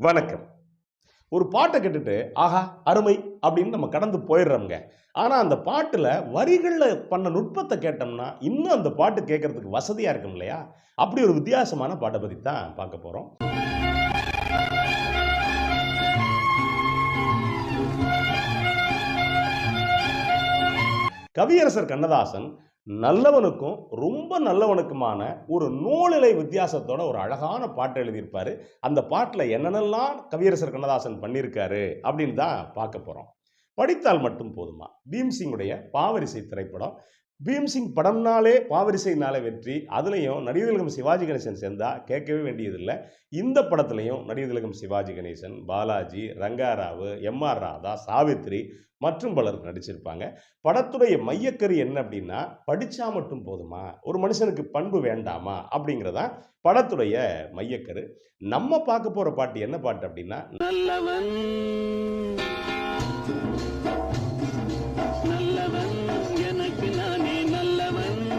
வணக்கம். ஒரு பாட்டை கேட்டுட்டு ஆஹா அருமை அப்படின்னு நம்ம கடந்து போயிடுறோம்ங்க. ஆனால் அந்த பாட்டில் வரிகளில் பண்ண நுட்பத்தை கேட்டோம்னா இன்னும் அந்த பாட்டு கேட்கறதுக்கு வசதியாக இருக்கும் இல்லையா? அப்படி ஒரு வித்தியாசமான பாட்டை பற்றி தான் பார்க்க போகிறோம் கவியரசர் கண்ணதாசன் நல்லவனுக்கும் ரொம்ப நல்லவனுக்குமான ஒரு நூலிலை வித்தியாசத்தோட ஒரு அழகான பாட்டு எழுதியிருப்பாரு. அந்த பாட்டில் என்னென்னலாம் கவியரசர் கண்ணதாசன் பண்ணியிருக்காரு அப்படின்னு தான் பார்க்க போகிறோம் படித்தால் மட்டும் போதுமா? பீம்சிங்குடைய பாவரிசை திரைப்படம் பீம்சிங் படம்னாலே பாவரிசைனாலே வெற்றி. அதுலேயும் நடிகர் திலகம் சிவாஜி கணேசன் சேர்ந்தா கேட்கவே வேண்டியதில்லை. இந்த படத்துலையும் நடிகர் திலகம் சிவாஜி கணேசன் பாலாஜி ரங்காராவு எம்ஆர் ராதா சாவித்ரி மற்றும் பலர் நடிச்சிருப்பாங்க. படத்துடைய மையக்கரு என்ன அப்படின்னா படித்தா மட்டும் போதுமா? ஒரு மனுஷனுக்கு பண்பு வேண்டாமா? அப்படிங்கிறதா படத்துடைய மையக்கரு. நம்ம பார்க்க போகிற பாட்டு என்ன பாட்டு அப்படின்னா நல்லவன்.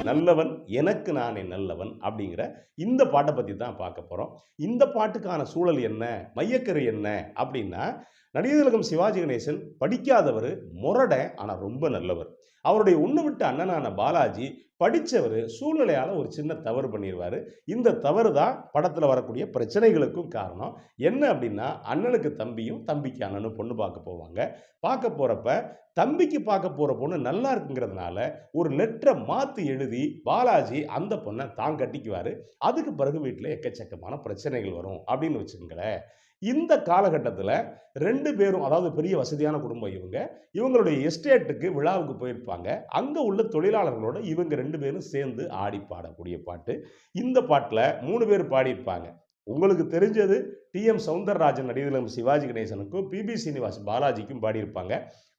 நல்லவன் எனக்கு நானே நல்லவன் அப்படிங்கிற இந்த பாட்டை பற்றி தான் பார்க்க போகிறோம் இந்த பாட்டுக்கான சூழல் என்ன மையக்கரு என்ன அப்படின்னா நடிகர் சிவாஜி கணேசன் படிக்காதவர் முரடை ஆனால் ரொம்ப நல்லவர். அவருடைய ஒன்று விட்டு அண்ணனான பாலாஜி படித்தவர் சூழ்நிலையால் ஒரு சின்ன தவறு பண்ணிடுவார் இந்த தவறு தான் படத்தில் வரக்கூடிய பிரச்சனைகளுக்கும் காரணம். என்ன அப்படின்னா அண்ணனுக்கு தம்பியும் தம்பிக்கு அண்ணனும் பொண்ணு பார்க்க போவாங்க. பார்க்க போகிறப்ப தம்பிக்கு பார்க்க போகிற பொண்ணு நல்லா இருக்குங்கிறதுனால ஒரு லெட்டரை மாற்றி எழுதி பாலாஜி அந்த பொண்ணை தான் கட்டிக்குவார். அதுக்கு பிறகு வீட்டில் எக்கச்சக்கமான பிரச்சனைகள் வரும். அப்படின்னு வச்சுக்கோங்களேன். இந்த காலகட்டத்தில் ரெண்டு பேரும் அதாவது பெரிய வசதியான குடும்பம் இவங்க இவங்களுடைய எஸ்டேட்டுக்கு விழாவுக்கு போயிருப்பாங்க. அங்கே உள்ள தொழிலாளர்களோட இவங்க ரெண்டு பேரும் சேர்ந்து ஆடி பாடக்கூடிய பாட்டு. இந்த பாட்டில் மூணு பேர் பாடியிருப்பாங்க. உங்களுக்கு தெரிஞ்சது டிஎம் சவுந்தரராஜன் நடிகர்களும் சிவாஜி கணேசனுக்கும் பிபி சீனிவாஸ் பாலாஜிக்கும் பாடியிருப்பாங்க.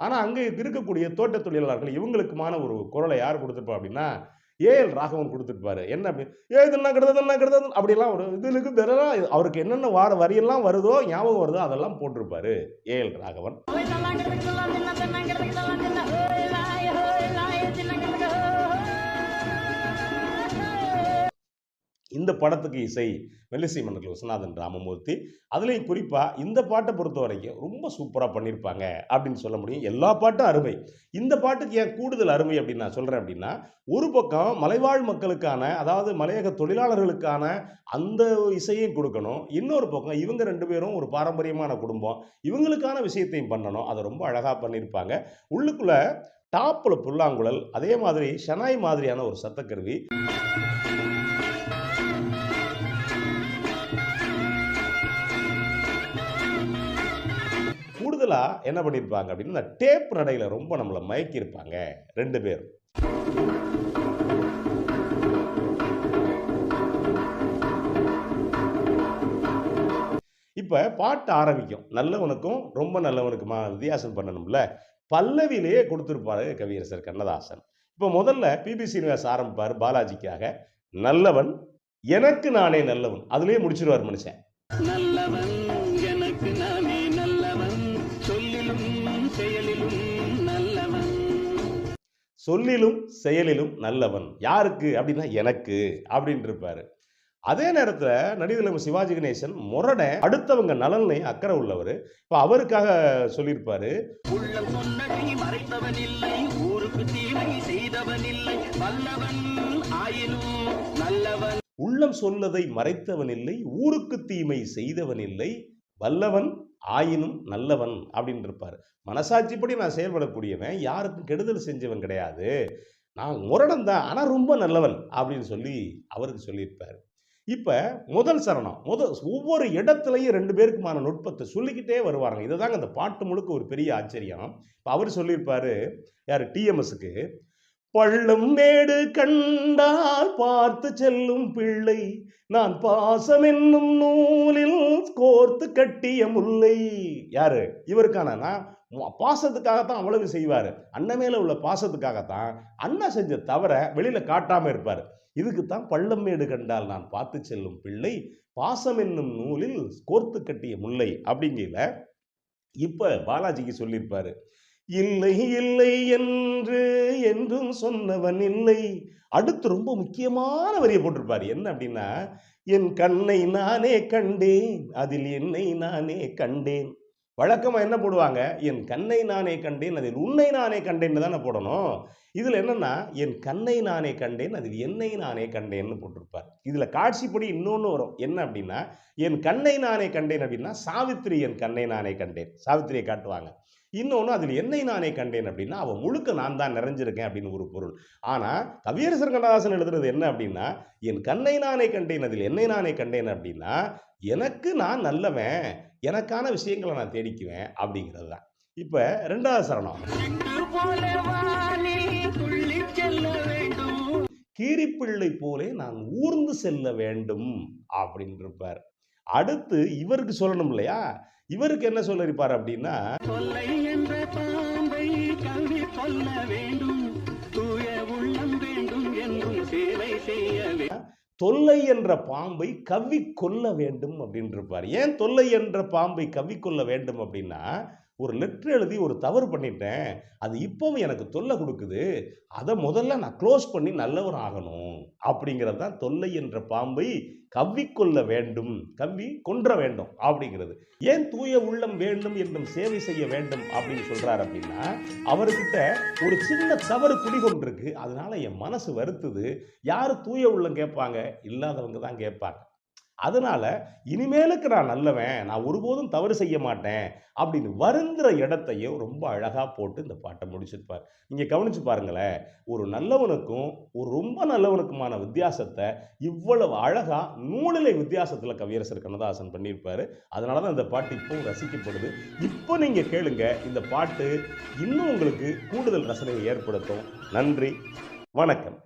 ஆனால் அங்கே இருக்கக்கூடிய தோட்ட தொழிலாளர்கள் இவங்களுக்குமான ஒரு குரலை யார் கொடுத்துருப்பா அப்படின்னா ஏஎல் ராகவன் கொடுத்துருப்பாரு என்ன அப்படி? ஏ இதெல்லாம் கிடது இதெல்லாம் கிடது அப்படிலாம் ஒரு இதுக்கு இதெல்லாம் அவருக்கு என்னென்ன வார வரியெல்லாம் வருதோ ஞாபகம் வருதோ அதெல்லாம் போட்டிருப்பாரு. A L Raghavan. இந்த படத்துக்கு இசை வெள்ளிசை மன்னர்கள் விஸ்வநாதன் ராமமூர்த்தி. அதுலேயும் குறிப்பாக இந்த பாட்டை பொறுத்த வரைக்கும் ரொம்ப சூப்பராக பண்ணியிருப்பாங்க அப்படின்னு சொல்ல முடியும். எல்லா பாட்டும் அருமை. இந்த பாட்டுக்கு ஏன் கூடுதல் அருமை அப்படின்னு நான் சொல்கிறேன் அப்படின்னா ஒரு பக்கம் மலைவாழ் மக்களுக்கான அதாவது மலையக தொழிலாளர்களுக்கான அந்த இசையும் கொடுக்கணும். இன்னொரு பக்கம் இவங்க ரெண்டு பேரும் ஒரு பாரம்பரியமான குடும்பம். இவங்களுக்கான விஷயத்தையும் பண்ணணும். அதை ரொம்ப அழகாக பண்ணியிருப்பாங்க உள்ளுக்குள்ளே டாப்பில் புல்லாங்குழல் அதே மாதிரி ஷனாய் மாதிரியான ஒரு சத்தக்கருவி. கூடுதலாக என்ன பண்ணியிருப்பாங்க அப்படின்னா இந்த டேப் நடையில் ரொம்ப நம்மளை மயக்கியிருப்பாங்க. ரெண்டு பேரும். இப்போ பாட்டு ஆரம்பிக்கும். நல்லவனுக்கும் ரொம்ப நல்லவனுக்குமா வித்தியாசம் பண்ணணும்ல? பல்லவிலேயே கொடுத்துருப்பாரு கவியரசர் கண்ணதாசன். இப்போ முதல்ல பிபி சீனிவாஸ் ஆரம்பிப்பார் பாலாஜிக்காக. நல்லவன் எனக்கு நானே நல்லவன். அதுலேயே முடிச்சிருவார் மனுஷன். நல்லவன். சொல்லிலும் செயலிலும் நல்லவன். யாருக்கு? அப்படின்னா எனக்கு அப்படின்னு இருப்பாரு அதே நேரத்தில் நடிகர் சிவாஜி கணேசன் முரடை அடுத்தவங்க நலன்லையும் அக்கறை உள்ளவர். இப்போ அவருக்காக சொல்லியிருப்பாரு. உள்ளம் சொன்னதை மறைத்தவன் இல்லை ஊருக்கு தீமை செய்தவன் இல்லை வல்லவன் ஆயினும் நல்லவன் அப்படின்னு இருப்பார் மனசாட்சிப்படி நான் செயல்படக்கூடியவன் யாருக்கும் கெடுதல் செஞ்சவன் கிடையாது. நான் முரணம் தான் ஆனால் ரொம்ப நல்லவன் அப்படின்னு சொல்லி அவருக்கு சொல்லியிருப்பார். இப்போ முதல் சரணம் முதல் ஒவ்வொரு இடத்துலையும் ரெண்டு பேருக்குமான நுட்பத்தை சொல்லிக்கிட்டே வருவாங்க இதுதாங்க அந்த பாட்டு முழுக்க ஒரு பெரிய ஆச்சரியம். இப்போ அவர் சொல்லியிருப்பார் யார் டிஎம்எஸ்க்கு பள்ளம் மேடு கண்டால் பார்த்து செல்லும் பிள்ளை நான் பாசம் என்னும் நூலில் கோர்த்து கட்டிய முல்லை. யாரு? இவருக்கானா பாசத்துக்காகத்தான் அவ்வளவு செய்வார். அண்ணன் மேலே உள்ள பாசத்துக்காகத்தான் அண்ணன் செஞ்ச தவிர வெளியில காட்டாம இருப்பார். இதுக்குத்தான் பள்ளம் மேடு கண்டால் நான் பார்த்து செல்லும் பிள்ளை. பாசம் என்னும் நூலில் கோர்த்து கட்டிய முல்லை அப்படிங்கிற இப்ப பாலாஜிக்கு சொல்லியிருப்பாரு. இல்லை இல்லை என்று என்றும் சொன்னவன் இல்லை. அடுத்து ரொம்ப முக்கியமான வரியை போட்டிருப்பார். என்ன அப்படின்னா என் கண்ணை நானே கண்டேன் அதில் என்னை நானே கண்டேன். வழக்கமாக என்ன போடுவாங்க? என் கண்ணை நானே கண்டேன் அதில் உன்னை நானே கண்டேன்னு தானே போடணும். இதில் என்னென்னா என் கண்ணை நானே கண்டேன் அதில் என்னை நானே கண்டேன்னு போட்டிருப்பார். இதில் காட்சிப்படி இன்னொன்று வரும். என்ன அப்படின்னா என் கண்ணை நானே கண்டேன் அப்படின்னா சாவித்திரி என் கண்ணை நானே கண்டேன். சாவித்திரியை காட்டுவாங்க. இன்னொன்று அதில் என்னை நானே கண்டேன் அப்படின்னா அவன் முழுக்க நான் தான் நிறைஞ்சிருக்கேன் அப்படின்னு ஒரு பொருள். ஆனால் கவியரசர் கண்ணதாசன் எழுதுறது என்ன அப்படின்னா என் கண்ணை நானே கண்டேன் அதில் என்னை நானே கண்டேன் அப்படின்னா எனக்கு நான் நல்லவன் எனக்கான விஷயங்களை நான் தேடிக்குவேன் அப்படிங்கிறது தான். இப்போ ரெண்டாவது சரணம். கீரிப்பிள்ளை போலே நான் ஊர்ந்து செல்ல வேண்டும் அப்படின்னு இருப்பார் அடுத்து இவருக்கு சொல்லணும் இல்லையா? இவருக்கு என்ன சொல்லிருப்பார் அப்படின்னா தொல்லை என்ற பாம்பை கவ்வி கொள்ள வேண்டும் அப்படின்னு இருப்பார் ஏன் தொல்லை என்ற பாம்பை கவ்வி கொள்ள வேண்டும் அப்படின்னா ஒரு லெட்டர் எழுதி ஒரு தவறு பண்ணிட்டேன் அது இப்போவும் எனக்கு தொல்லை கொடுக்குது அதை முதல்ல நான் க்ளோஸ் பண்ணி நல்லவர் ஆகணும் அப்படிங்கிறது தான் தொல்லை என்ற பாம்பை கவ்விக்கொள்ள வேண்டும் கவ்வி கொன்ற வேண்டும் அப்படிங்கிறது. ஏன் தூய உள்ளம் வேண்டும் என்றும் சேவை செய்ய வேண்டும் அப்படின்னு சொல்றாரு அப்படின்னா அவர்கிட்ட ஒரு சின்ன தவறு குடிகொண்டிருக்கு. அதனால என் மனசு வருத்துது. யார் தூய உள்ளம் கேட்பாங்க? இல்லாதவங்க தான் கேட்பாங்க. அதனால இனிமேலுக்கு நான் நல்லவன் நான் ஒருபோதும் தவறு செய்ய மாட்டேன் அப்படின்னு வருந்துற இடத்தையும் ரொம்ப அழகாக போட்டு இந்த பாட்டை முடிச்சிருப்பார். நீங்கள் கவனிச்சு பாருங்களேன் ஒரு நல்லவனுக்கும் ஒரு ரொம்ப நல்லவனுக்குமான வித்தியாசத்தை இவ்வளவு அழகாக நூலிலை வித்தியாசத்தில் கவியரசர் கண்ணதாசன் பண்ணியிருப்பாரு. அதனால தான் இந்த பாட்டு இப்போவும் ரசிக்கப்படுது. இப்போ நீங்கள் கேளுங்க இந்த பாட்டு இன்னும் உங்களுக்கு கூடுதல் ரசனையை ஏற்படுத்தும். நன்றி வணக்கம்.